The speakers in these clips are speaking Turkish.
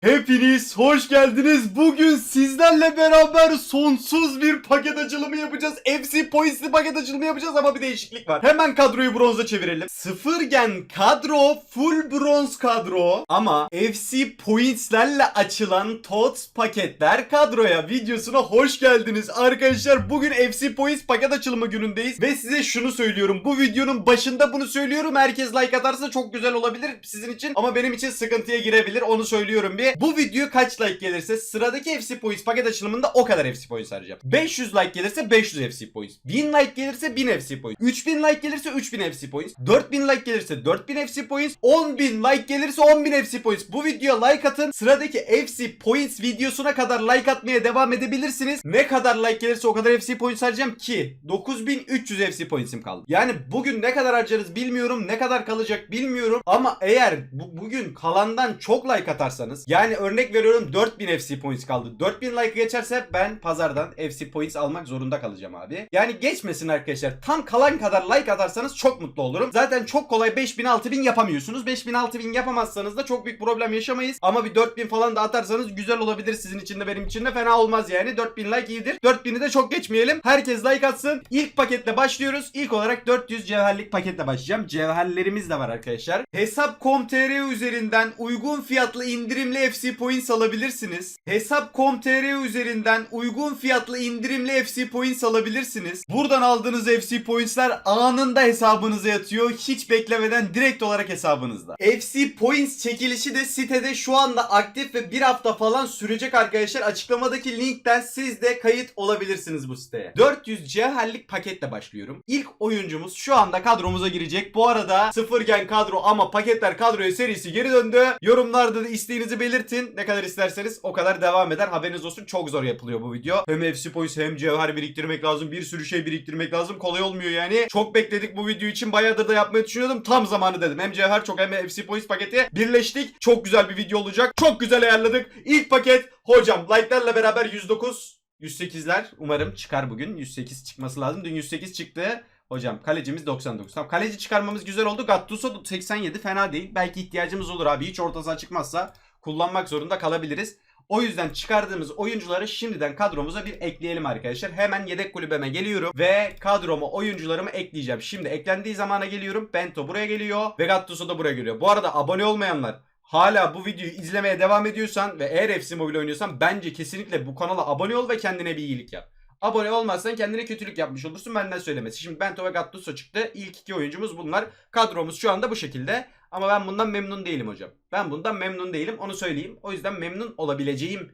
Hepiniz hoş geldiniz. Bugün sizlerle beraber sonsuz bir paket açılımı yapacağız. FC Points'li paket açılımı yapacağız ama bir değişiklik var. Hemen kadroyu bronza çevirelim. Sıfır gen kadro, full bronz kadro ama FC Points'lerle açılan TOTS paketler kadroya videosuna hoş geldiniz. Arkadaşlar bugün FC Points paket açılımı günündeyiz ve size şunu söylüyorum. Bu videonun başında bunu söylüyorum. Herkes like atarsa çok güzel olabilir sizin için ama benim için sıkıntıya girebilir. Onu söylüyorum bir. Bu video kaç like gelirse sıradaki FC Points paket açılımında o kadar FC Points harcayacağım. 500 like gelirse 500 FC Points. 1000 like gelirse 1000 FC Points. 3000 like gelirse 3000 FC Points. 4000 like gelirse 4000 FC Points. 10000 like gelirse 10000 FC Points. Bu videoya like atın. Sıradaki FC Points videosuna kadar like atmaya devam edebilirsiniz. Ne kadar like gelirse o kadar FC Points harcayacağım ki 9300 FC Points'im kaldı. Yani bugün ne kadar harcarız bilmiyorum. Ne kadar kalacak bilmiyorum. Ama eğer bu, bugün kalandan çok like atarsanız yani örnek veriyorum 4000 FC Points kaldı. 4000 like geçerse ben pazardan FC Points almak zorunda kalacağım abi. Yani geçmesin arkadaşlar. Tam kalan kadar like atarsanız çok mutlu olurum. Zaten çok kolay 5000 6000 yapamıyorsunuz. 5000 6000 yapamazsanız da çok büyük problem yaşamayız. Ama bir 4000 falan da atarsanız güzel olabilir sizin için de benim için de fena olmaz yani. 4000 like iyidir. 4000'i de çok geçmeyelim. Herkes like atsın. İlk paketle başlıyoruz. İlk olarak 400 cevherlik paketle başlayacağım. Cevherlerimiz de var arkadaşlar. Hesap.com.tr üzerinden uygun fiyatlı indirimli FC Points alabilirsiniz. Hesap.com.tr üzerinden uygun fiyatlı indirimli FC Points alabilirsiniz. Buradan aldığınız FC Points'ler anında hesabınıza yatıyor. Hiç beklemeden direkt olarak hesabınızda. FC Points çekilişi de sitede şu anda aktif ve bir hafta falan sürecek arkadaşlar. Açıklamadaki linkten siz de kayıt olabilirsiniz bu siteye. 400 cevherlik paketle başlıyorum. İlk oyuncumuz şu anda kadromuza girecek. Bu arada sıfır gen kadro ama paketler kadroya serisi geri döndü. Yorumlarda da isteğinizi belirtin. Ne kadar isterseniz o kadar devam eder. Haberiniz olsun çok zor yapılıyor bu video. Hem FC Points hem cevher biriktirmek lazım. Bir sürü şey biriktirmek lazım. Kolay olmuyor yani. Çok bekledik bu video için. Bayağıdır da yapmayı düşünüyordum. Tam zamanı dedim. Hem cevher çok hem FC Points paketi birleştik. Çok güzel bir video olacak. Çok güzel ayarladık. İlk paket hocam like'larla beraber 109 108'ler umarım çıkar bugün. 108 çıkması lazım. Dün 108 çıktı. Hocam kalecimiz 99. Tamam kaleci çıkarmamız güzel oldu. Gattuso 87 fena değil. Belki ihtiyacımız olur abi. Hiç orta saha çıkmazsa kullanmak zorunda kalabiliriz. O yüzden çıkardığımız oyuncuları şimdiden kadromuza bir ekleyelim arkadaşlar. Hemen yedek kulübeme geliyorum ve kadroma oyuncularımı ekleyeceğim. Şimdi eklendiği zamana geliyorum. Bento buraya geliyor ve Gattuso da buraya geliyor. Bu arada abone olmayanlar hala bu videoyu izlemeye devam ediyorsan ve eğer FC Mobile oynuyorsan bence kesinlikle bu kanala abone ol ve kendine bir iyilik yap. Abone olmazsan kendine kötülük yapmış olursun benden söylemesi. Şimdi Bento ve Gattuso çıktı. İlk iki oyuncumuz bunlar. Kadromuz şu anda bu şekilde. Ama ben bundan memnun değilim hocam. Ben bundan memnun değilim onu söyleyeyim. O yüzden memnun olabileceğim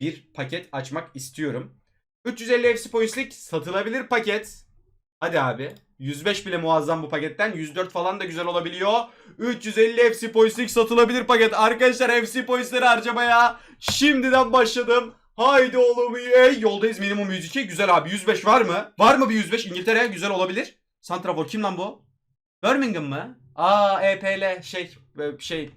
bir paket açmak istiyorum. 350 FC Points'lik satılabilir paket. Hadi abi. 105 bile muazzam bu paketten. 104 falan da güzel olabiliyor. 350 FC Points'lik satılabilir paket. Arkadaşlar FC Points'leri harcamaya şimdiden başladım. Haydi oğlum ey yoldayız minimum 102 güzel abi 105 var mı? Var mı bir 105 İngiltere güzel olabilir. Santrafor kim lan bu? Birmingham mı? Aa EPL şey e, şey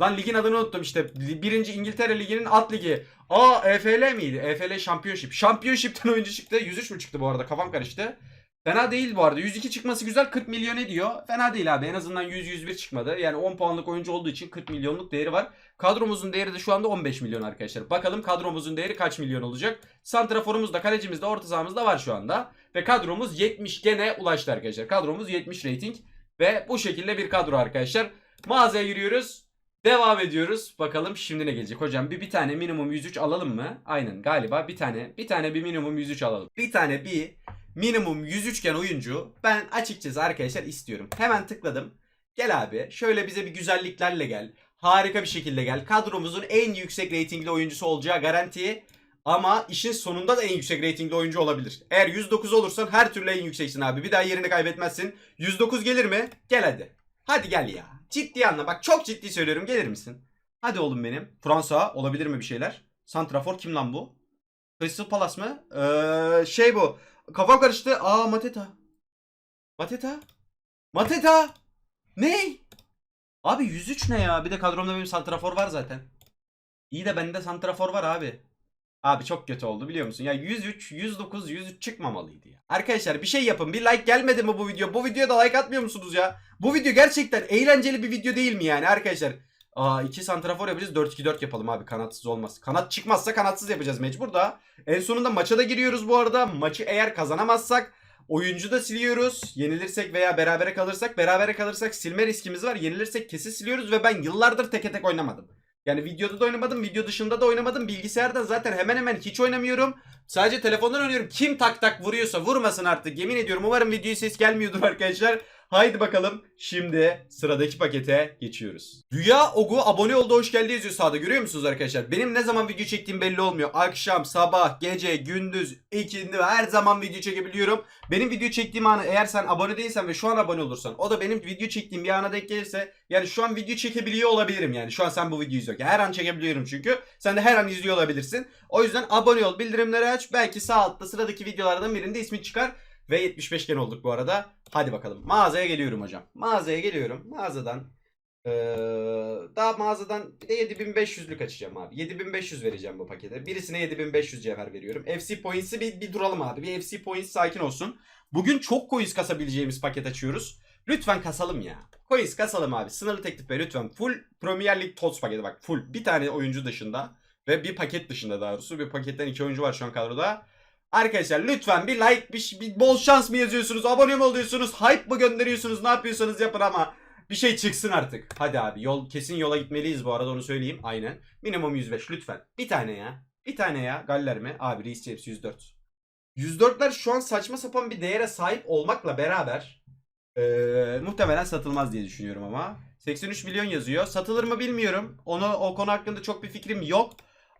Lan ligin adını unuttum işte. Birinci İngiltere Ligi'nin alt ligi. Aa EFL miydi? EFL Championship. Championship'ten oyuncu çıktı. 103 mü çıktı bu arada? Kafam karıştı. Fena değil bu arada. 102 çıkması güzel. 40 milyon ediyor. Fena değil abi. En azından 100-101 çıkmadı. Yani 10 puanlık oyuncu olduğu için 40 milyonluk değeri var. Kadromuzun değeri de şu anda 15 milyon arkadaşlar. Bakalım kadromuzun değeri kaç milyon olacak? Santraforumuz da kalecimiz de orta sahamız da var şu anda. Ve kadromuz 70 gene ulaştı arkadaşlar. Kadromuz 70 rating. Ve bu şekilde bir kadro arkadaşlar. Mağazaya giriyoruz. Devam ediyoruz. Bakalım şimdi ne gelecek hocam. Bir bir tane minimum 103 alalım mı? Aynen galiba bir tane bir tane bir minimum 103 alalım. Bir tane bir minimum 103 iken oyuncu ben açıkçası arkadaşlar istiyorum. Hemen tıkladım. Gel abi şöyle bize bir güzelliklerle gel. Harika bir şekilde gel. Kadromuzun en yüksek reytingli oyuncusu olacağı garanti. Ama işin sonunda da en yüksek reytingli oyuncu olabilir. Eğer 109 olursan her türlü en yükseksin abi. Bir daha yerini kaybetmezsin. 109 gelir mi? Gel hadi. Hadi gel ya. Ciddi anla. Bak çok ciddi söylüyorum. Gelir misin? Hadi oğlum benim. Fransa olabilir mi bir şeyler? Santrafor kim lan bu? Crystal Palace mı? Ee, şey bu. Kafam karıştı. Aa Mateta. Mateta. Mateta. Ne? Abi 103 ne ya? Bir de kadromda benim santrafor var zaten. İyi de bende santrafor var abi. Abi çok kötü oldu biliyor musun? Ya 103, 109, 103 çıkmamalıydı ya. Arkadaşlar bir şey yapın. Bir like gelmedi mi bu video? Bu videoya da like atmıyor musunuz ya? Bu video gerçekten eğlenceli bir video değil mi yani arkadaşlar? Aa, iki santrafor yapacağız 4-2-4 yapalım abi kanatsız olmaz. Kanat çıkmazsa kanatsız yapacağız mecbur da. En sonunda maça da giriyoruz bu arada. Maçı eğer kazanamazsak oyuncu da siliyoruz. Yenilirsek veya berabere kalırsak berabere kalırsak silme riskimiz var. Yenilirsek kesin siliyoruz ve ben yıllardır teke tek oynamadım. Yani videoda da oynamadım, video dışında da oynamadım. Bilgisayardan zaten hemen hemen hiç oynamıyorum. Sadece telefondan oynuyorum. Kim tak tak vuruyorsa vurmasın artık. Yemin ediyorum umarım videoya ses gelmiyordur arkadaşlar. Haydi bakalım. Şimdi sıradaki pakete geçiyoruz. Rüya Ogu abone oldu hoş geldi yazıyor sağda görüyor musunuz arkadaşlar? Benim ne zaman video çektiğim belli olmuyor. Akşam, sabah, gece, gündüz, ikindi her zaman video çekebiliyorum. Benim video çektiğim anı eğer sen abone değilsen ve şu an abone olursan o da benim video çektiğim bir ana denk gelirse yani şu an video çekebiliyor olabilirim yani. Şu an sen bu videoyu izliyorsun. Her an çekebiliyorum çünkü. Sen de her an izliyor olabilirsin. O yüzden abone ol, bildirimleri aç. Belki sağ altta sıradaki videolardan birinde ismin çıkar. Ve 75 gen olduk bu arada. Hadi bakalım. Mağazaya geliyorum hocam. Mağazaya geliyorum. Mağazadan eee, daha mağazadan bir de 7500'lük açacağım abi. 7500 vereceğim bu pakete. Birisine 7500 cevher veriyorum. FC Points'i bir, bir duralım abi. Bir FC Points sakin olsun. Bugün çok coins kasabileceğimiz paket açıyoruz. Lütfen kasalım ya. Coins kasalım abi. Sınırlı teklif ve lütfen. Full Premier League TOTS paketi bak. Full. Bir tane oyuncu dışında. Ve bir paket dışında daha doğrusu. Bir paketten iki oyuncu var şu an kadroda. Arkadaşlar lütfen bir like, bir, bir bol şans mı yazıyorsunuz, abone mi oluyorsunuz, hype mı gönderiyorsunuz, ne yapıyorsanız yapın ama bir şey çıksın artık. Hadi abi yol kesin yola gitmeliyiz bu arada onu söyleyeyim. Aynen. Minimum 105 lütfen. Bir tane ya. Bir tane ya. Galler mi? Abi Reis James 104. 104'ler şu an saçma sapan bir değere sahip olmakla beraber eee, muhtemelen satılmaz diye düşünüyorum ama. 83 milyon yazıyor. Satılır mı bilmiyorum. Onu o konu hakkında çok bir fikrim yok.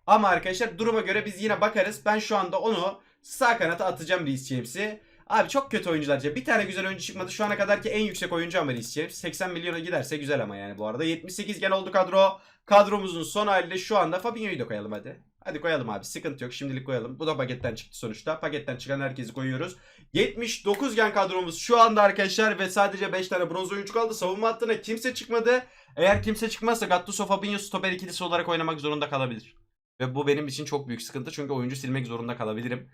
Ama arkadaşlar duruma göre biz yine bakarız. Ben şu anda onu sağ kanata atacağım Reece James'i. Abi çok kötü oyuncular. Bir tane güzel oyuncu çıkmadı. Şu ana kadarki en yüksek oyuncu ama Reece James. 80 milyona giderse güzel ama yani bu arada. 78 gen oldu kadro. Kadromuzun son haliyle şu anda Fabinho'yu da koyalım hadi. Hadi koyalım abi. Sıkıntı yok. Şimdilik koyalım. Bu da paketten çıktı sonuçta. Paketten çıkan herkesi koyuyoruz. 79 gen kadromuz şu anda arkadaşlar ve sadece 5 tane bronz oyuncu kaldı. Savunma hattına kimse çıkmadı. Eğer kimse çıkmazsa Gattuso Fabinho stoper ikilisi olarak oynamak zorunda kalabilir. Ve bu benim için çok büyük sıkıntı çünkü oyuncu silmek zorunda kalabilirim.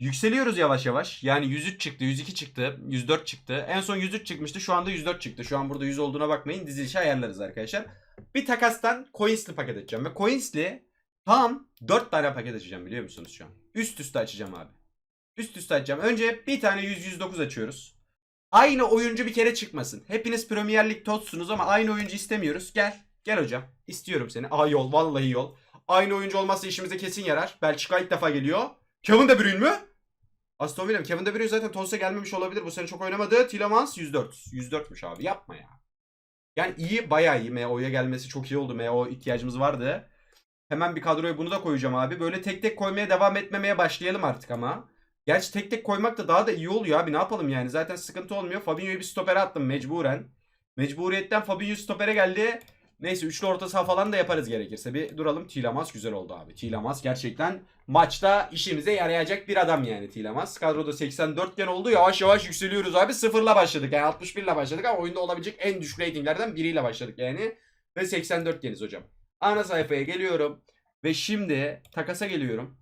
Yükseliyoruz yavaş yavaş. Yani 103 çıktı, 102 çıktı, 104 çıktı. En son 103 çıkmıştı. Şu anda 104 çıktı. Şu an burada 100 olduğuna bakmayın. Dizilişi ayarlarız arkadaşlar. Bir takastan Coins'li paket açacağım. Ve Coins'li tam 4 tane paket açacağım biliyor musunuz şu an? Üst üste açacağım abi. Üst üste açacağım. Önce bir tane 100-109 açıyoruz. Aynı oyuncu bir kere çıkmasın. Hepiniz Premier Lig totsunuz ama aynı oyuncu istemiyoruz. Gel. Gel hocam. İstiyorum seni. Aa yol. Vallahi yol. Aynı oyuncu olmazsa işimize kesin yarar. Belçika ilk defa geliyor. Kevin De Bruyne mü? Aston Villa? Kevin De Bruyne zaten Tons'a gelmemiş olabilir. Bu sene çok oynamadı. Tielemans 104. 104'müş abi. Yapma ya. Yani iyi bayağı iyi. MO'ya gelmesi çok iyi oldu. MO ihtiyacımız vardı. Hemen bir kadroya bunu da koyacağım abi. Böyle tek tek koymaya devam etmemeye başlayalım artık ama. Gerçi tek tek koymak da daha da iyi oluyor abi. Ne yapalım yani? Zaten sıkıntı olmuyor. Fabinho'yu bir stopere attım mecburen. Mecburiyetten Fabinho stopere geldi. Neyse üçlü orta saha falan da yaparız gerekirse. Bir duralım. Tilamas güzel oldu abi. Tilamas gerçekten maçta işimize yarayacak bir adam yani Tilamas. Kadroda 84 gen oldu. Yavaş yavaş yükseliyoruz abi. Sıfırla başladık. Yani 61 ile başladık ama oyunda olabilecek en düşük ratinglerden biriyle başladık yani. Ve 84 geniz hocam. Ana sayfaya geliyorum. Ve şimdi takasa geliyorum.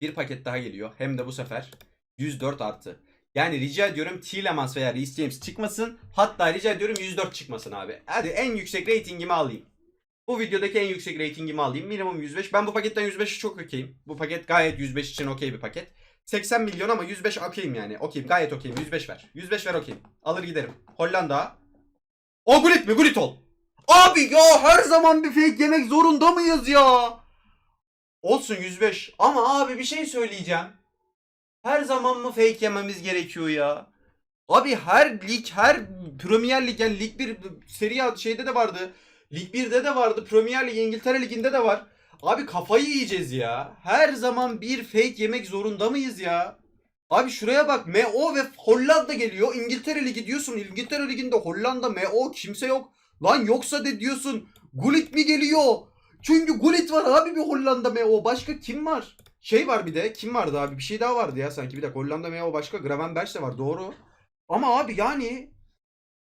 Bir paket daha geliyor. Hem de bu sefer 104 artı. Yani rica ediyorum Tielemans veya Reece James çıkmasın. Hatta rica ediyorum 104 çıkmasın abi. Hadi en yüksek ratingimi alayım. Bu videodaki en yüksek ratingimi alayım. Minimum 105. Ben bu paketten 105'i çok okeyim. Bu paket gayet 105 için okey bir paket. 80 milyon ama 105 okeyim yani. Okeyim gayet okeyim. 105 ver. 105 ver okeyim. Alır giderim. Hollanda. O Gullit mi? Gullit ol. Abi ya her zaman bir fake yemek zorunda mıyız ya? Olsun 105. Ama abi bir şey söyleyeceğim. Her zaman mı fake yememiz gerekiyor ya? Abi her lig, her Premier Lig yani Lig 1 seri A şeyde de vardı. Lig 1'de de vardı. Premier Lig İngiltere Ligi'nde de var. Abi kafayı yiyeceğiz ya. Her zaman bir fake yemek zorunda mıyız ya? Abi şuraya bak. MO ve Hollanda geliyor. İngiltere Ligi diyorsun. İngiltere Ligi'nde Hollanda, MO kimse yok. Lan yoksa de diyorsun. Gullit mi geliyor? Çünkü Gullit var abi bir Hollanda MO. Başka kim var? Şey var bir de. Kim vardı abi? Bir şey daha vardı ya sanki. Bir dakika Hollanda MO başka. Gravenberch de var. Doğru. Ama abi yani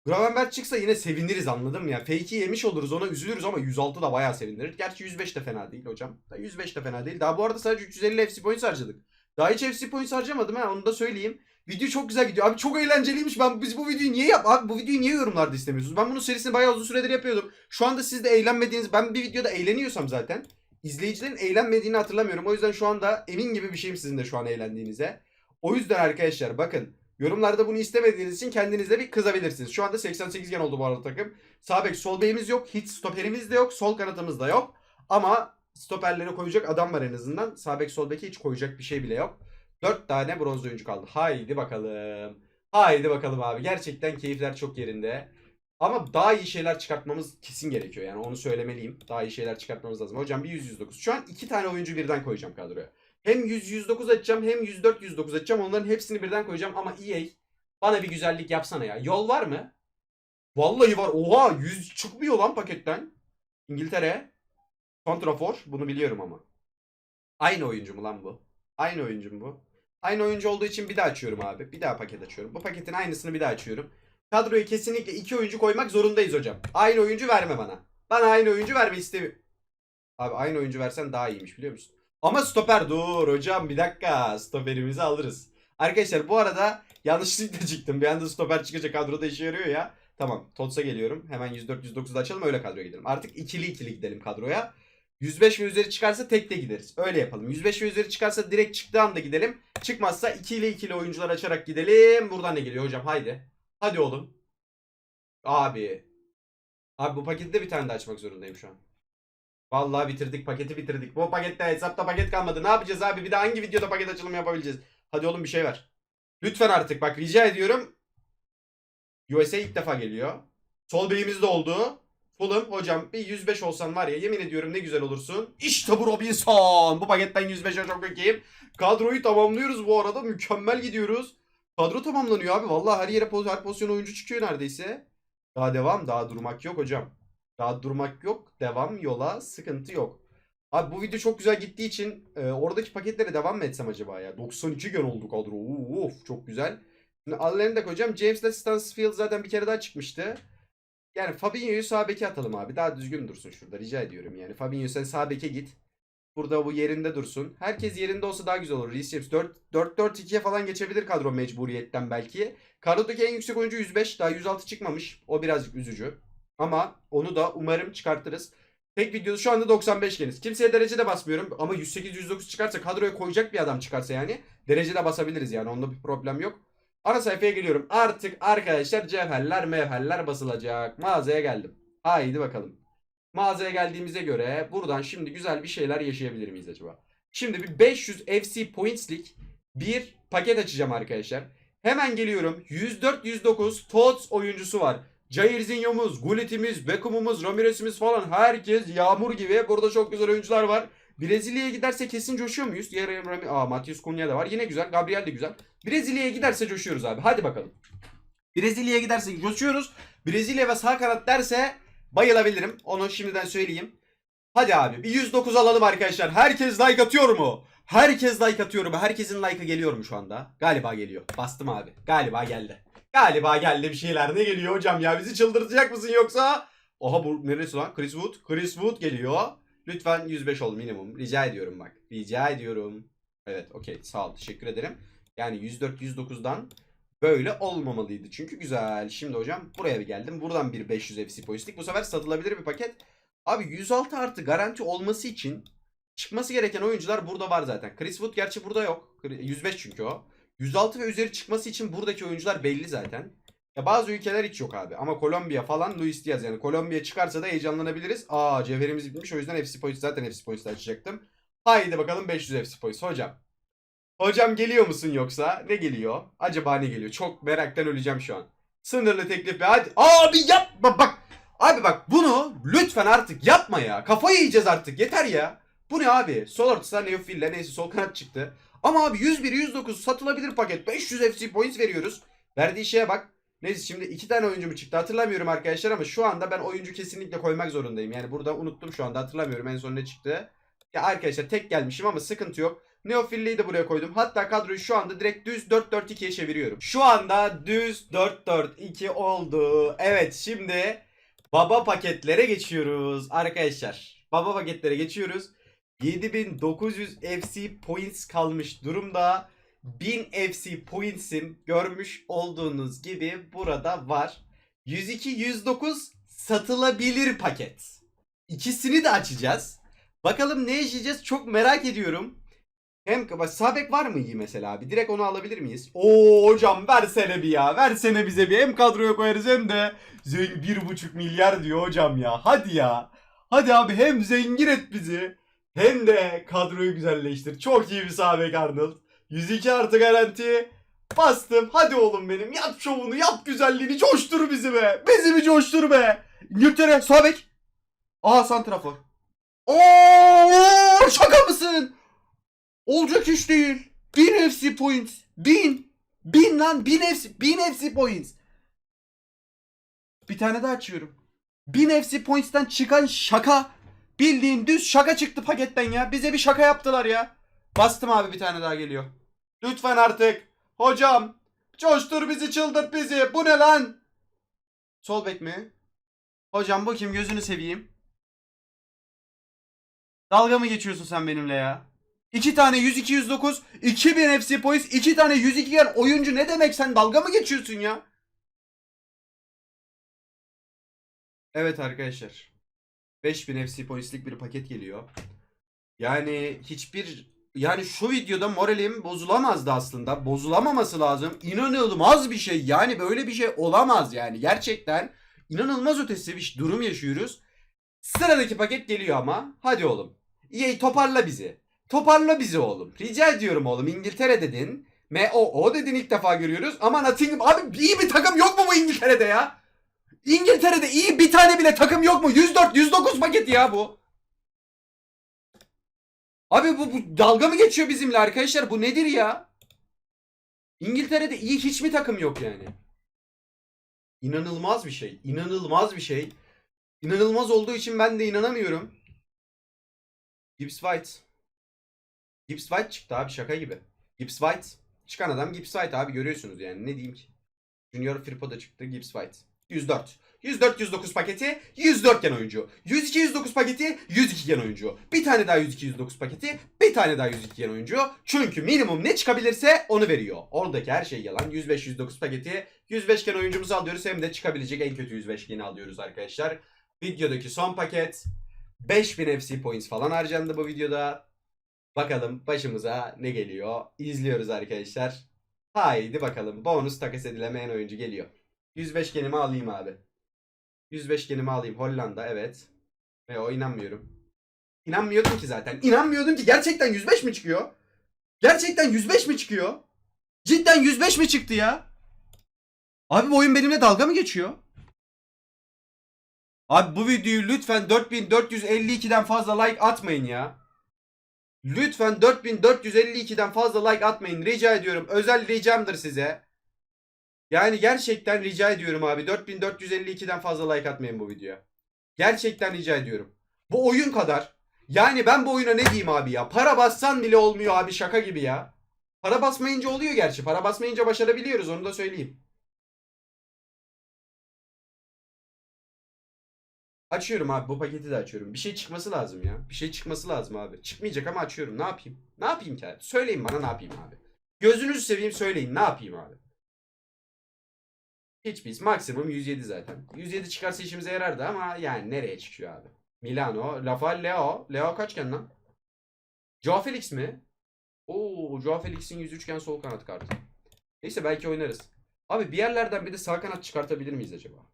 Gravenberch çıksa yine seviniriz anladın mı ya? Fake'i yemiş oluruz ona üzülürüz ama 106 da bayağı sevindirir. Gerçi 105 de fena değil hocam. Da 105 de fena değil. Daha bu arada sadece 350 FC points harcadık. Daha hiç FC points harcamadım ha onu da söyleyeyim. Video çok güzel gidiyor. Abi çok eğlenceliymiş. Ben biz bu videoyu niye yap? Abi bu videoyu niye yorumlarda istemiyorsunuz? Ben bunun serisini bayağı uzun süredir yapıyordum. Şu anda siz de eğlenmediğiniz ben bir videoda eğleniyorsam zaten izleyicilerin eğlenmediğini hatırlamıyorum. O yüzden şu anda emin gibi bir şeyim sizin de şu an eğlendiğinize. O yüzden arkadaşlar bakın yorumlarda bunu istemediğiniz için kendinize bir kızabilirsiniz. Şu anda 88 gen oldu bu arada takım. Sağ bek sol beyimiz yok. Hiç stoperimiz de yok. Sol kanatımız da yok. Ama stoperlere koyacak adam var en azından. Sağ bek sol beke hiç koyacak bir şey bile yok. 4 tane bronz oyuncu kaldı. Haydi bakalım. Haydi bakalım abi. Gerçekten keyifler çok yerinde. Ama daha iyi şeyler çıkartmamız kesin gerekiyor. Yani onu söylemeliyim. Daha iyi şeyler çıkartmamız lazım. Hocam bir 100-109. Şu an iki tane oyuncu birden koyacağım kadroya. Hem 100-109 açacağım hem 104-109 açacağım. Onların hepsini birden koyacağım. Ama EA bana bir güzellik yapsana ya. Yol var mı? Vallahi var. Oha 100 çıkmıyor lan paketten. İngiltere. Kontrafor. Bunu biliyorum ama. Aynı oyuncu mu lan bu? Aynı oyuncu mu bu? Aynı oyuncu olduğu için bir daha açıyorum abi. Bir daha paket açıyorum. Bu paketin aynısını bir daha açıyorum. Kadroya kesinlikle iki oyuncu koymak zorundayız hocam. Aynı oyuncu verme bana. Bana aynı oyuncu verme istemiyorum. Abi aynı oyuncu versen daha iyiymiş biliyor musun? Ama stoper dur hocam bir dakika. Stoperimizi alırız. Arkadaşlar bu arada yanlışlıkla çıktım. Bir anda stoper çıkınca kadroda işe yarıyor ya. Tamam Tots'a geliyorum. Hemen 104-109'da açalım öyle kadroya gidelim. Artık ikili ikili gidelim kadroya. 105 ve üzeri çıkarsa tek de gideriz. Öyle yapalım. 105 ve üzeri çıkarsa direkt çıktığı anda gidelim. Çıkmazsa ikili ikili oyuncular açarak gidelim. Buradan ne geliyor hocam? Haydi. Hadi oğlum. Abi. Abi bu paketi de bir tane de açmak zorundayım şu an. Vallahi bitirdik paketi bitirdik. Bu pakette hesapta paket kalmadı. Ne yapacağız abi? Bir de hangi videoda paket açılımı yapabileceğiz? Hadi oğlum bir şey ver. Lütfen artık bak rica ediyorum. USA ilk defa geliyor. Sol beyimiz de oldu. Fulham hocam bir 105 olsan var ya yemin ediyorum ne güzel olursun. İşte bu Robinson. Bu paketten 105'e çok okeyim. Kadroyu tamamlıyoruz bu arada. Mükemmel gidiyoruz. Kadro tamamlanıyor abi. Vallahi her yere poz- her pozisyon oyuncu çıkıyor neredeyse. Daha devam. Daha durmak yok hocam. Daha durmak yok. Devam yola. Sıkıntı yok. Abi bu video çok güzel gittiği için e, oradaki paketlere devam mı etsem acaba ya? 92 gün oldu kadro. Of çok güzel. Şimdi adlarını da koyacağım. James'le Stansfield zaten bir kere daha çıkmıştı. Yani Fabinho'yu sağ beke atalım abi. Daha düzgün dursun şurada rica ediyorum yani. Fabinho sen sağ beke git. Burada bu yerinde dursun. Herkes yerinde olsa daha güzel olur. Reece James 4-4-2'ye falan geçebilir kadro mecburiyetten belki. Kadrodaki en yüksek oyuncu 105. Daha 106 çıkmamış. O birazcık üzücü. Ama onu da umarım çıkartırız. Tek videoda şu anda 95 geniz. Kimseye derece de basmıyorum. Ama 108-109 çıkarsa kadroya koyacak bir adam çıkarsa yani. Derece de basabiliriz yani. Onda bir problem yok. Ana sayfaya geliyorum. Artık arkadaşlar cevherler mevherler basılacak. Mağazaya geldim. Haydi bakalım. Mağazaya geldiğimize göre buradan şimdi güzel bir şeyler yaşayabilir miyiz acaba? Şimdi bir 500 FC Points'lik bir paket açacağım arkadaşlar. Hemen geliyorum. 104-109 TOTS oyuncusu var. Jairzinho'muz, Gullit'imiz, Beckham'ımız, Ramirez'imiz falan herkes yağmur gibi. Burada çok güzel oyuncular var. Brezilya'ya giderse kesin coşuyor muyuz? Diğer Rami... Aa Matius Cunha da var. Yine güzel. Gabriel de güzel. Brezilya'ya giderse coşuyoruz abi. Hadi bakalım. Brezilya'ya giderse coşuyoruz. Brezilya ve sağ kanat derse bayılabilirim. Onu şimdiden söyleyeyim. Hadi abi bir 109 alalım arkadaşlar. Herkes like atıyor mu? Herkes like atıyor mu? Herkesin like'ı geliyor mu şu anda? Galiba geliyor. Bastım abi. Galiba geldi. Galiba geldi bir şeyler. Ne geliyor hocam ya? Bizi çıldırtacak mısın yoksa? Oha bu neresi lan? Chris Wood. Chris Wood geliyor. Lütfen 105 ol minimum. Rica ediyorum bak. Rica ediyorum. Evet okey sağ ol. Teşekkür ederim. Yani 104-109'dan böyle olmamalıydı. Çünkü güzel. Şimdi hocam buraya bir geldim. Buradan bir 500 FC pozitif. Bu sefer satılabilir bir paket. Abi 106 artı garanti olması için çıkması gereken oyuncular burada var zaten. Chris Wood gerçi burada yok. 105 çünkü o. 106 ve üzeri çıkması için buradaki oyuncular belli zaten. Ya bazı ülkeler hiç yok abi. Ama Kolombiya falan Luis Diaz yani. Kolombiya çıkarsa da heyecanlanabiliriz. Aa cevherimiz bitmiş. O yüzden FC Points zaten FC Points'ı açacaktım. Haydi bakalım 500 FC Points. Hocam. Hocam geliyor musun yoksa? Ne geliyor? Acaba ne geliyor? Çok meraktan öleceğim şu an. Sınırlı teklif ve hadi. Abi yapma bak. Abi bak bunu lütfen artık yapma ya. Kafayı yiyeceğiz artık. Yeter ya. Bu ne abi? Sol ortası Neofil'le neyse sol kanat çıktı. Ama abi 101 109 satılabilir paket. 500 FC points veriyoruz. Verdiği şeye bak. Neyse şimdi iki tane oyuncu mu çıktı hatırlamıyorum arkadaşlar ama şu anda ben oyuncu kesinlikle koymak zorundayım. Yani burada unuttum şu anda hatırlamıyorum en son ne çıktı. Ya arkadaşlar tek gelmişim ama sıkıntı yok. Neofilli'yi de buraya koydum. Hatta kadroyu şu anda direkt düz 4-4-2'ye çeviriyorum. Şu anda düz 4-4-2 oldu. Evet şimdi baba paketlere geçiyoruz arkadaşlar. Baba paketlere geçiyoruz. 7900 FC points kalmış durumda. 1000 FC points'im görmüş olduğunuz gibi burada var. 102 109 satılabilir paket. İkisini de açacağız. Bakalım ne yaşayacağız çok merak ediyorum. Hem bak var mı iyi mesela abi? Direkt onu alabilir miyiz? Oo hocam versene bir ya. Versene bize bir. Hem kadroya koyarız hem de bir buçuk milyar diyor hocam ya. Hadi ya. Hadi abi hem zengin et bizi hem de kadroyu güzelleştir. Çok iyi bir Sabek Arnold. 102 artı garanti. Bastım. Hadi oğlum benim. Yap şovunu, yap güzelliğini. Coştur bizi be. Bizi bir coştur be. İngiltere, Sabek. Aha Santrafor. Oo, şaka mısın? Olacak iş değil. 1000 FC points. 1000. 1000 lan 1000 FC, 1000 FC points. Bir tane daha açıyorum. 1000 FC points'ten çıkan şaka. Bildiğin düz şaka çıktı paketten ya. Bize bir şaka yaptılar ya. Bastım abi bir tane daha geliyor. Lütfen artık. Hocam. Coştur bizi çıldırt bizi. Bu ne lan? Sol bek mi? Hocam bu kim gözünü seveyim. Dalga mı geçiyorsun sen benimle ya? İki tane 102 109, 2000 FC points, iki tane 102 gen oyuncu ne demek sen dalga mı geçiyorsun ya? Evet arkadaşlar. 5000 FC points'lik bir paket geliyor. Yani hiçbir yani şu videoda moralim bozulamazdı aslında. Bozulamaması lazım. İnanılmaz bir şey. Yani böyle bir şey olamaz yani. Gerçekten inanılmaz ötesi bir durum yaşıyoruz. Sıradaki paket geliyor ama. Hadi oğlum. EA toparla bizi. Toparla bizi oğlum. Rica ediyorum oğlum. İngiltere dedin. MOO dedin ilk defa görüyoruz. Ama Nottingham abi iyi bir takım yok mu bu İngiltere'de ya? İngiltere'de iyi bir tane bile takım yok mu? 104 109 paket ya bu. Abi bu, bu dalga mı geçiyor bizimle arkadaşlar? Bu nedir ya? İngiltere'de iyi hiç mi takım yok yani? İnanılmaz bir şey. İnanılmaz bir şey. İnanılmaz olduğu için ben de inanamıyorum. Gibbs White. Gibbs White çıktı abi şaka gibi. Gibbs White. Çıkan adam Gibbs White abi görüyorsunuz yani ne diyeyim ki. Junior Firpo da çıktı Gibbs White. 104. 104 109 paketi 104 gen oyuncu. 102 109 paketi 102 gen oyuncu. Bir tane daha 102 109 paketi, bir tane daha 102 gen oyuncu. Çünkü minimum ne çıkabilirse onu veriyor. Oradaki her şey yalan. 105 109 paketi 105 gen oyuncumuzu alıyoruz hem de çıkabilecek en kötü 105 geni alıyoruz arkadaşlar. Videodaki son paket 5000 FC points falan harcandı bu videoda. Bakalım başımıza ne geliyor. İzliyoruz arkadaşlar. Haydi bakalım. Bonus takas edilemeyen oyuncu geliyor. 105 genimi alayım abi. 105 genimi alayım. Hollanda evet. Ve o inanmıyorum. İnanmıyordum ki zaten. İnanmıyordum ki gerçekten 105 mi çıkıyor? Gerçekten 105 mi çıkıyor? Cidden 105 mi çıktı ya? Abi bu oyun benimle dalga mı geçiyor? Abi bu videoyu lütfen 4452'den fazla like atmayın ya. Lütfen 4452'den fazla like atmayın. Rica ediyorum. Özel ricamdır size. Yani gerçekten rica ediyorum abi. 4452'den fazla like atmayın bu videoya. Gerçekten rica ediyorum. Bu oyun kadar. Yani ben bu oyuna ne diyeyim abi ya? Para bassan bile olmuyor abi şaka gibi ya. Para basmayınca oluyor gerçi. Para basmayınca başarabiliyoruz onu da söyleyeyim. Açıyorum abi bu paketi de açıyorum. Bir şey çıkması lazım ya. Bir şey çıkması lazım abi. Çıkmayacak ama açıyorum. Ne yapayım? Ne yapayım ki? Söyleyin bana ne yapayım abi. Gözünüzü seveyim söyleyin ne yapayım abi. Hiç biz maksimum 107 zaten. 107 çıkarsa işimize yarardı ama yani nereye çıkıyor abi? Milano, Rafael Leo. Leo kaçken lan? Joao Felix mi? Oo, Joao Felix'in 103 iken sol kanat kartı. Neyse belki oynarız. Abi bir yerlerden bir de sağ kanat çıkartabilir miyiz acaba?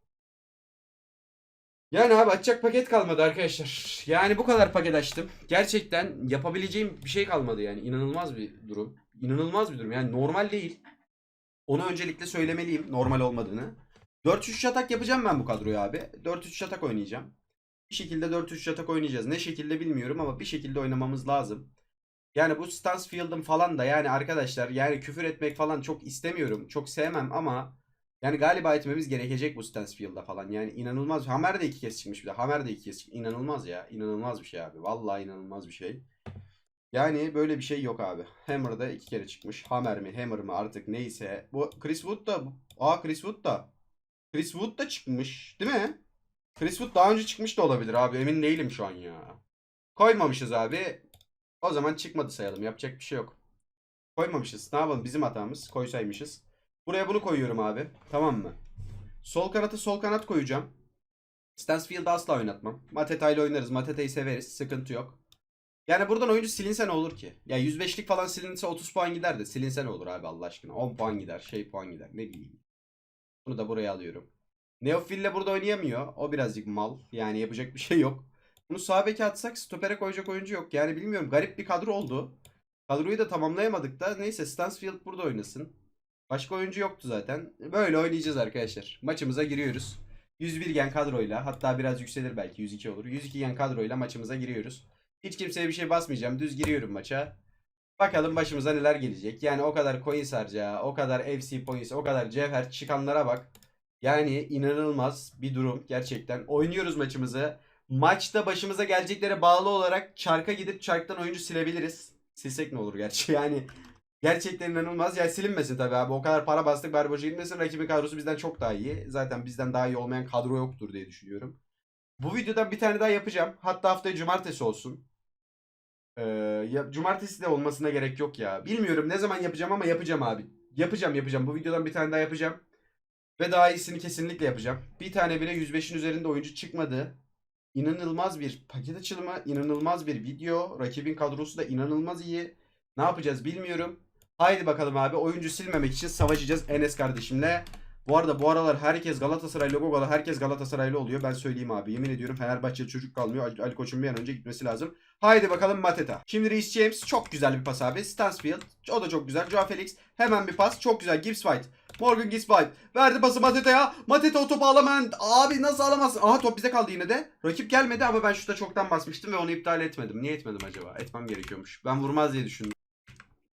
Yani abi açacak paket kalmadı arkadaşlar. Yani bu kadar paket açtım. Gerçekten yapabileceğim bir şey kalmadı yani. İnanılmaz bir durum. İnanılmaz bir durum. Yani normal değil. Onu öncelikle söylemeliyim normal olmadığını. 4-3 atak yapacağım ben bu kadroyu abi. 4-3 atak oynayacağım. Bir şekilde 4-3 atak oynayacağız. Ne şekilde bilmiyorum ama bir şekilde oynamamız lazım. Yani bu Stansfield'ın falan da yani arkadaşlar yani küfür etmek falan çok istemiyorum. Çok sevmem ama yani galiba etmemiz gerekecek bu Stansfield'da falan. Yani inanılmaz. Hamer de iki kez çıkmış bir de. Hamer de iki kez çıkmış. İnanılmaz ya. İnanılmaz bir şey abi. Vallahi inanılmaz bir şey. Yani böyle bir şey yok abi. Hammer da iki kere çıkmış. Hammer mi Hammer mı artık neyse. Bu Chris Wood da. Aa Chris Wood da. Chris Wood da çıkmış. Değil mi? Chris Wood daha önce çıkmış da olabilir abi. Emin değilim şu an ya. Koymamışız abi. O zaman çıkmadı sayalım. Yapacak bir şey yok. Koymamışız. Ne yapalım? Bizim hatamız. Koysaymışız. Buraya bunu koyuyorum abi. Tamam mı? Sol kanatı sol kanat koyacağım. Stansfield'ı asla oynatmam. Mateta ile oynarız. Mateta'yı severiz. Sıkıntı yok. Yani buradan oyuncu silinse ne olur ki? Ya 105'lik falan silinse 30 puan gider de silinse ne olur abi Allah aşkına? 10 puan gider, şey puan gider. Ne bileyim. Bunu da buraya alıyorum. Neofil'le burada oynayamıyor. O birazcık mal. Yani yapacak bir şey yok. Bunu sağ beke atsak stopere koyacak oyuncu yok. Yani bilmiyorum. Garip bir kadro oldu. Kadroyu da tamamlayamadık da. Neyse Stansfield burada oynasın. Başka oyuncu yoktu zaten. Böyle oynayacağız arkadaşlar. Maçımıza giriyoruz. 101 gen kadroyla hatta biraz yükselir belki 102 olur. 102 gen kadroyla maçımıza giriyoruz. Hiç kimseye bir şey basmayacağım. Düz giriyorum maça. Bakalım başımıza neler gelecek. Yani o kadar coins harca, o kadar FC points, o kadar cevher çıkanlara bak. Yani inanılmaz bir durum gerçekten. Oynuyoruz maçımızı. Maçta başımıza geleceklere bağlı olarak çarka gidip çarktan oyuncu silebiliriz. Silsek ne olur gerçi yani. Gerçekten inanılmaz. Ya silinmesin tabii abi. O kadar para bastık bari boşa gitmesin. Rakibin kadrosu bizden çok daha iyi. Zaten bizden daha iyi olmayan kadro yoktur diye düşünüyorum. Bu videodan bir tane daha yapacağım. Hatta haftaya cumartesi olsun. Ee, ya, cumartesi de olmasına gerek yok ya. Bilmiyorum ne zaman yapacağım ama yapacağım abi. Yapacağım yapacağım. Bu videodan bir tane daha yapacağım. Ve daha iyisini kesinlikle yapacağım. Bir tane bile 105'in üzerinde oyuncu çıkmadı. İnanılmaz bir paket açılımı, inanılmaz bir video. Rakibin kadrosu da inanılmaz iyi. Ne yapacağız bilmiyorum. Haydi bakalım abi. Oyuncu silmemek için savaşacağız Enes kardeşimle. Bu arada bu aralar herkes Galatasaraylı, Google'a herkes Galatasaraylı oluyor. Ben söyleyeyim abi. Yemin ediyorum Fenerbahçe çocuk kalmıyor. Ali Koç'un bir an önce gitmesi lazım. Haydi bakalım Mateta. Şimdi Reece James çok güzel bir pas abi. Stansfield o da çok güzel. Joao Felix hemen bir pas. Çok güzel. Gibbs White. Morgan Gibbs White. Verdi pası Mateta'ya. Mateta o topu alamayan. Abi nasıl alamazsın? Aha top bize kaldı yine de. Rakip gelmedi ama ben şuta çoktan basmıştım ve onu iptal etmedim. Niye etmedim acaba? Etmem gerekiyormuş. Ben vurmaz diye düşündüm.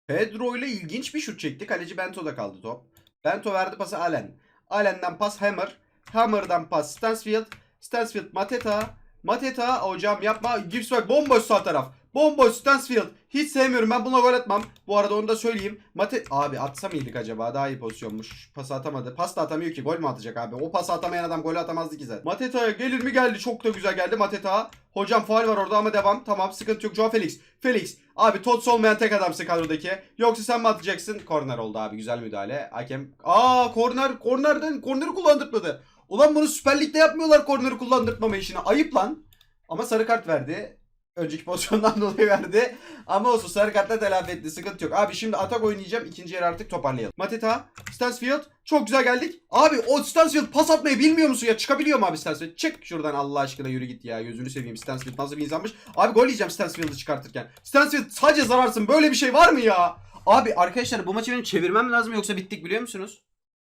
Pedro ile ilginç bir şut çekti. Kaleci Bento'da kaldı top. Bento verdi pası Allen. Allen'den pas Hammer. Hammer'dan pas Stansfield. Stansfield Mateta. Mateta hocam yapma. Gibbs White bomboş sağ taraf. Bomboş Stansfield. Hiç sevmiyorum ben buna gol atmam. Bu arada onu da söyleyeyim. Mate abi atsa mıydık acaba? Daha iyi pozisyonmuş. Pas atamadı. Pas da atamıyor ki. Gol mü atacak abi? O pas atamayan adam gol atamazdı ki zaten. Mateta'ya gelir mi geldi. Çok da güzel geldi Mateta. Hocam faul var orada ama devam. Tamam sıkıntı yok. Joao Felix. Felix. Abi tots olmayan tek adamsın kadrodaki. Yoksa sen mi atacaksın? Korner oldu abi. Güzel müdahale. Hakem. Aa korner. Kornerden. Korneri kullandırmadı. Ulan bunu Süper Lig'de yapmıyorlar korneri kullandırtmama işini. Ayıp lan. Ama sarı kart verdi. Önceki pozisyondan dolayı verdi. Ama olsun sarı kartla telafi etti. Sıkıntı yok. Abi şimdi atak oynayacağım. İkinci yarı artık toparlayalım. Mateta. Stansfield. Çok güzel geldik. Abi o Stansfield pas atmayı bilmiyor musun ya? Çıkabiliyor mu abi Stansfield? Çık şuradan Allah aşkına yürü git ya. Gözünü seveyim. Stansfield nasıl bir insanmış. Abi gol yiyeceğim Stansfield'ı çıkartırken. Stansfield sadece zararsın. Böyle bir şey var mı ya? Abi arkadaşlar bu maçı benim çevirmem lazım yoksa bittik biliyor musunuz?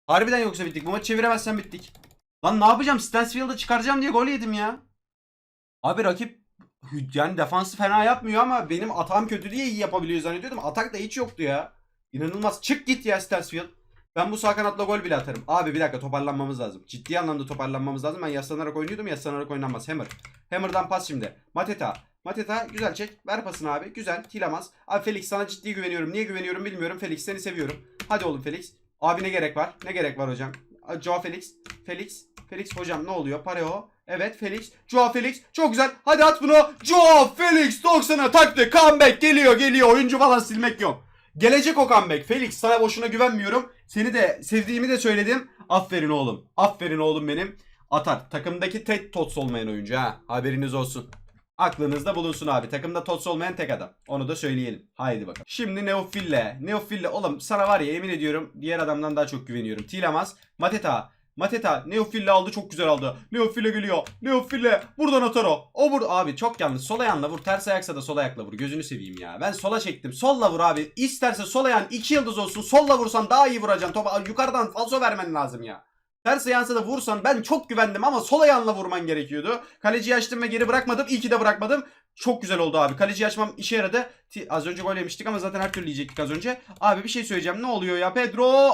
Harbiden yoksa bittik. Bu maçı çeviremezsen bittik. Lan ne yapacağım? Stansfield'ı çıkaracağım diye gol yedim ya. Abi rakip yani defansı fena yapmıyor ama benim atağım kötü diye iyi yapabiliyor zannediyordum. Atak da hiç yoktu ya. İnanılmaz. Çık git ya Stansfield. Ben bu sağ kanatla gol bile atarım. Abi bir dakika toparlanmamız lazım. Ciddi anlamda toparlanmamız lazım. Ben yaslanarak oynuyordum. Yaslanarak oynanmaz. Hammer. Hammer'dan pas şimdi. Mateta. Mateta güzel çek. Ver pasını abi. Güzel. Tilamaz. Abi Felix sana ciddi güveniyorum. Niye güveniyorum bilmiyorum. Felix seni seviyorum. Hadi oğlum Felix. Abi ne gerek var? Ne gerek var hocam? Joao Felix. Felix. Felix hocam ne oluyor? Pareo. Evet Felix. Joao Felix. Çok güzel. Hadi at bunu. Joao Felix 90'a taktı. Comeback geliyor geliyor. Oyuncu falan silmek yok. Gelecek o comeback. Felix sana boşuna güvenmiyorum. Seni de sevdiğimi de söyledim. Aferin oğlum. Aferin oğlum benim. Atar. Takımdaki tek tots olmayan oyuncu ha. Haberiniz olsun. Aklınızda bulunsun abi. Takımda tots olmayan tek adam. Onu da söyleyelim. Haydi bakalım. Şimdi Neofille. Neofille oğlum sana var ya yemin ediyorum diğer adamdan daha çok güveniyorum. Tilamaz. Mateta. Mateta Neofille aldı çok güzel aldı. Neofille geliyor. Neofille buradan atar o. O vur abi çok yanlış. Sol ayağınla vur. Ters ayaksa da sol ayakla vur. Gözünü seveyim ya. Ben sola çektim. Solla vur abi. İsterse sol ayağın iki yıldız olsun. Solla vursan daha iyi vuracaksın. Topa yukarıdan falso vermen lazım ya. Ters ayağınsa da vursan ben çok güvendim ama sol ayağınla vurman gerekiyordu. Kaleciyi açtım ve geri bırakmadım. İyi ki de bırakmadım. Çok güzel oldu abi. Kaleciyi açmam işe yaradı. Az önce gol yemiştik ama zaten her türlü yiyecektik az önce. Abi bir şey söyleyeceğim. Ne oluyor ya Pedro?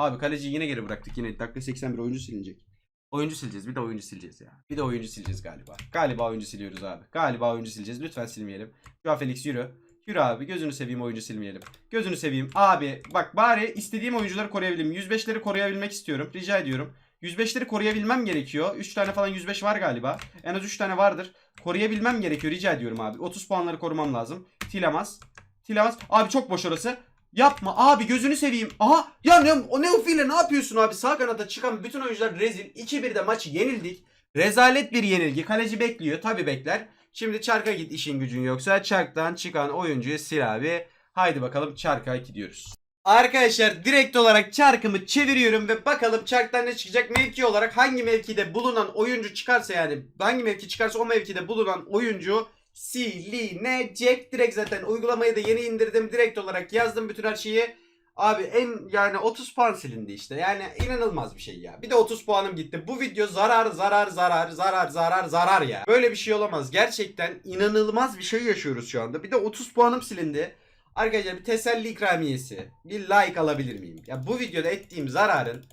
Abi kaleciyi yine geri bıraktık. Yine dakika 81 oyuncu silinecek. Oyuncu sileceğiz. Bir de oyuncu sileceğiz ya. Bir de oyuncu sileceğiz galiba. Galiba oyuncu siliyoruz abi. Galiba oyuncu sileceğiz. Lütfen silmeyelim. Joao Felix yürü. Yürü abi gözünü seveyim oyuncu silmeyelim. Gözünü seveyim. Abi bak bari istediğim oyuncuları koruyabileyim. 105'leri koruyabilmek istiyorum. Rica ediyorum. 105'leri koruyabilmem gerekiyor. 3 tane falan 105 var galiba. En az 3 tane vardır. Koruyabilmem gerekiyor rica ediyorum abi. 30 puanları korumam lazım. Tilemaz. Tilemaz. Abi çok boş orası. Yapma abi gözünü seveyim. Aha ya ne o ne Ufile ne yapıyorsun abi? Sağ kanata çıkan bütün oyuncular rezil. 2-1'de maçı yenildik. Rezalet bir yenilgi. Kaleci bekliyor. Tabi bekler. Şimdi çarka git işin gücün yoksa çarktan çıkan oyuncuyu sil abi. Haydi bakalım çarka gidiyoruz. Arkadaşlar direkt olarak çarkımı çeviriyorum ve bakalım çarktan ne çıkacak mevki olarak hangi mevkide bulunan oyuncu çıkarsa yani hangi mevki çıkarsa o mevkide bulunan oyuncu silinecek. Direkt zaten uygulamayı da yeni indirdim. Direkt olarak yazdım bütün her şeyi. Abi en yani 30 puan silindi işte. Yani inanılmaz bir şey ya. Bir de 30 puanım gitti. Bu video zarar zarar zarar zarar zarar zarar ya. Böyle bir şey olamaz. Gerçekten inanılmaz bir şey yaşıyoruz şu anda. Bir de 30 puanım silindi. Arkadaşlar bir teselli ikramiyesi. Bir like alabilir miyim? Ya bu videoda ettiğim zararın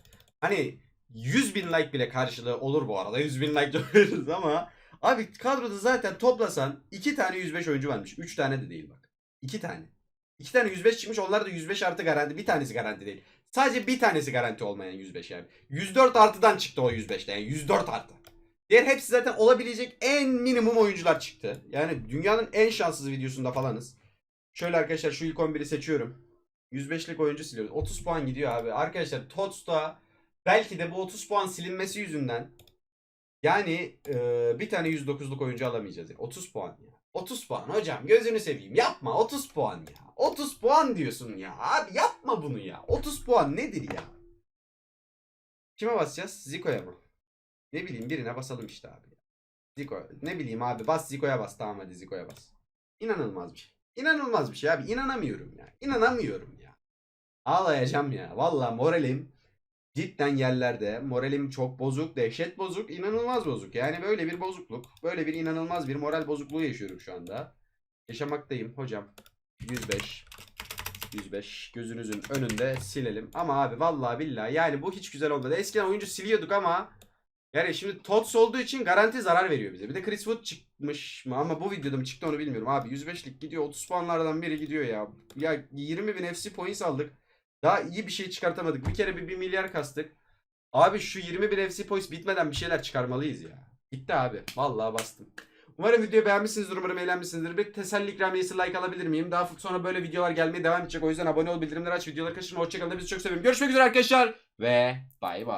hani 100 bin like bile karşılığı olur bu arada. 100 bin like de veririz ama abi kadroda zaten toplasan 2 tane 105 oyuncu varmış. 3 tane de değil bak. 2 tane. 2 tane 105 çıkmış. Onlar da 105 artı garanti. Bir tanesi garanti değil. Sadece bir tanesi garanti olmayan 105 yani. 104 artıdan çıktı o 105'te. Yani 104 artı. Diğer hepsi zaten olabilecek en minimum oyuncular çıktı. Yani dünyanın en şanssız videosunda falanız. Şöyle arkadaşlar şu ilk 11'i seçiyorum. 105'lik oyuncu siliyoruz. 30 puan gidiyor abi. Arkadaşlar TOTS'ta belki de bu 30 puan silinmesi yüzünden yani e, bir tane 109'luk oyuncu alamayacağız. Yani. 30 puan ya. 30 puan hocam gözünü seveyim yapma 30 puan ya. 30 puan diyorsun ya. Abi yapma bunu ya. 30 puan nedir ya? Kime basacağız? Zico'ya mı? Ne bileyim birine basalım işte abi. Zico. Ne bileyim abi bas Zico'ya bas. Tamam hadi Zico'ya bas. İnanılmaz bir şey. İnanılmaz bir şey abi. İnanamıyorum ya. İnanamıyorum ya. Ağlayacağım ya. Valla moralim cidden yerlerde. Moralim çok bozuk. Dehşet bozuk. inanılmaz bozuk. Yani böyle bir bozukluk. Böyle bir inanılmaz bir moral bozukluğu yaşıyorum şu anda. Yaşamaktayım hocam. 105. 105 gözünüzün önünde silelim. Ama abi vallahi billahi yani bu hiç güzel olmadı. Eskiden oyuncu siliyorduk ama yani şimdi TOTS olduğu için garanti zarar veriyor bize. Bir de Chris Wood çıkmış mı ama bu videoda mı çıktı onu bilmiyorum. Abi 105'lik gidiyor 30 puanlardan biri gidiyor ya. Ya 20 bin FC points aldık. Daha iyi bir şey çıkartamadık. Bir kere bir 1 milyar kastık. Abi şu 20 bin FC points bitmeden bir şeyler çıkarmalıyız ya. Gitti abi. Vallahi bastım. Umarım videoyu beğenmişsinizdir. Umarım eğlenmişsinizdir. Bir teselli ikramiyesi like alabilir miyim? Daha sonra böyle videolar gelmeye devam edecek. O yüzden abone ol, bildirimleri aç, videoları kaçırma. Hoşçakalın. Bizi çok seviyorum. Görüşmek üzere arkadaşlar. Ve bay bay.